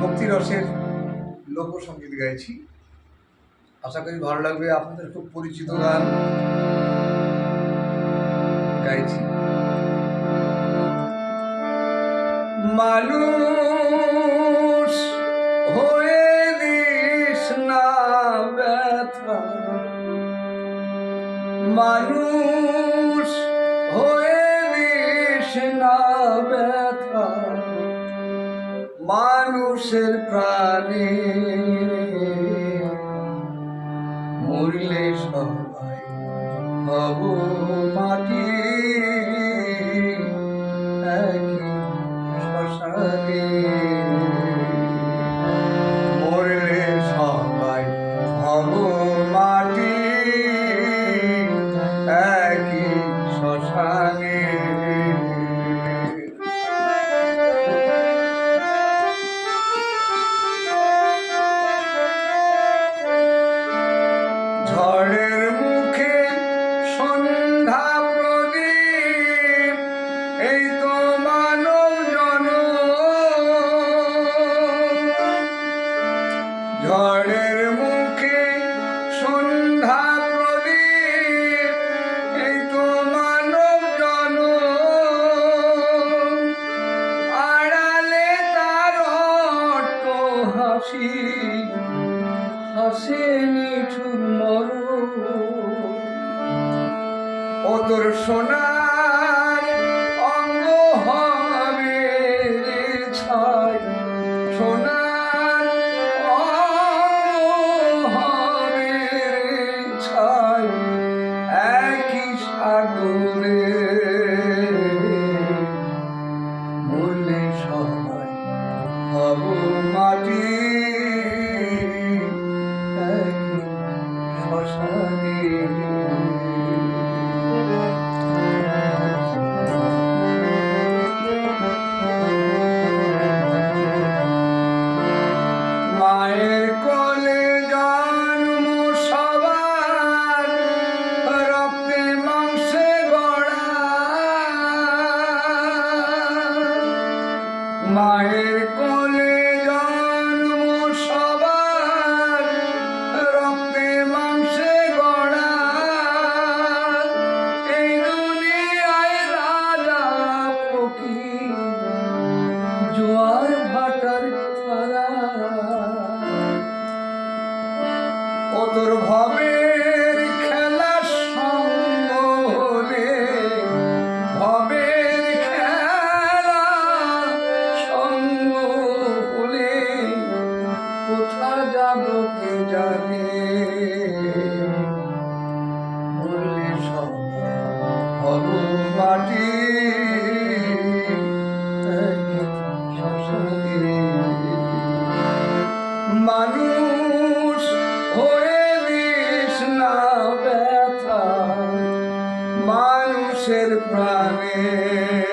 ভক্তি রসের লোকসঙ্গীত গাইছি। আশা করি ভালো লাগবে, আপনাদের খুব পরিচিত গান গাইছি। মানুষ হয়ে দিস না মানুষ হয়ে দিস না মানুষের প্রাণে। মরলে সবাই হব মাটি। মরলে মাটি। একই শ্মশানে। ঝড়ের মুখে সন্ধ্যা প্রদীপ তো আড়ালে তার হাসি হাসে সোনার অঙ্গ হবে ছাই মায়ের কোলে মাটি মানুষ হয়ে দিস না ব্যথা। মানুষের প্রাণে